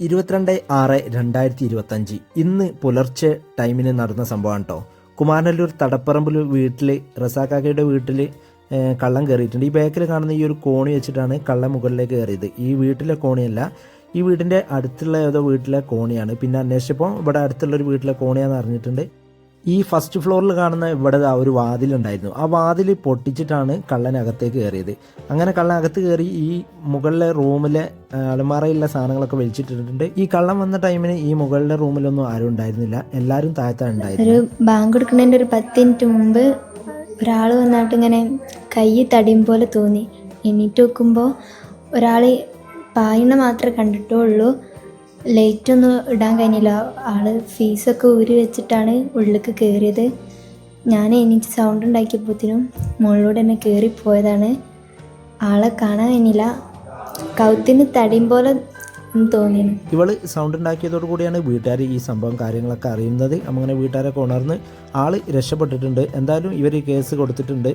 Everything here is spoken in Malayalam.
ഇരുപത്തിരണ്ട് ആറ് രണ്ടായിരത്തി ഇരുപത്തഞ്ച് ഇന്ന് പുലർച്ചെ ടൈമിന് നടന്ന സംഭവം കേട്ടോ കുമാരനല്ലൂർ തടപ്പറമ്പിൽ വീട്ടിൽ റസാക്കാക്കയുടെ വീട്ടിൽ കള്ളം കയറിയിട്ടുണ്ട് ഈ ബാക്കിൽ കാണുന്ന ഈ ഒരു കോണി വെച്ചിട്ടാണ് കള്ളം മുകളിലേക്ക് കയറിയത് ഈ വീട്ടിലെ കോണിയല്ല ഈ വീടിന്റെ അടുത്തുള്ള ഏതോ വീട്ടിലെ കോണിയാണ്. പിന്നെ അന്വേഷിച്ചപ്പോൾ ഇവിടെ അടുത്തുള്ള ഒരു വീട്ടിലെ കോണിയാണെന്ന് അറിഞ്ഞിട്ടുണ്ട്. ഈ ഫസ്റ്റ് ഫ്ലോറിൽ കാണുന്ന ഇവിടെ ആ ഒരു വാതിലുണ്ടായിരുന്നു ആ വാതിൽ പൊട്ടിച്ചിട്ടാണ് കള്ളൻ അകത്തേക്ക് കയറിയത്. അങ്ങനെ കള്ളൻ അകത്ത് കയറി ഈ മുകളിലെ റൂമിലെ അലമാറയിലെ സാധനങ്ങളൊക്കെ വലിച്ചിട്ടിട്ടുണ്ട്. ഈ കള്ളൻ വന്ന ടൈമിന് ഈ മുകളിലെ റൂമിലൊന്നും ആരും ഉണ്ടായിരുന്നില്ല. എല്ലാവരും താഴത്താണ് ഉണ്ടായിരുന്നു ഒരു ബാങ്ക് എടുക്കുന്നതിന്റെ ഒരു പത്ത് മിനിറ്റ് മുമ്പ് ഒരാൾ വന്നിട്ട് ഇങ്ങനെ കൈ തടിയും പോലെ തോന്നി. എണീറ്റ് നോക്കുമ്പോൾ ഒരാൾ പായണ മാത്രമേ കണ്ടിട്ടുള്ളൂ. ലൈറ്റൊന്നും ഇടാൻ കഴിഞ്ഞില്ല. ആൾ ഫീസൊക്കെ ഊരി വെച്ചിട്ടാണ് ഉള്ളിലേക്ക് കയറിയത് ഞാൻ എനിക്ക് സൗണ്ട് ഉണ്ടാക്കിയപ്പോഴത്തേനും മുകളിലൂടെ തന്നെ കയറിപ്പോയതാണ് ആളെ കാണാൻ കഴിഞ്ഞില്ല. കൗത്തിന് തടിയും പോലെ തോന്നിയിരുന്നു ഇവൾ സൗണ്ട് ഉണ്ടാക്കിയതോടു കൂടിയാണ് വീട്ടുകാർ ഈ സംഭവം കാര്യങ്ങളൊക്കെ അറിയുന്നത്. അങ്ങനെ വീട്ടുകാരൊക്കെ ഉണർന്ന് ആൾ രക്ഷപ്പെട്ടിട്ടുണ്ട്. എന്തായാലും ഇവർ കേസ് കൊടുത്തിട്ടുണ്ട്.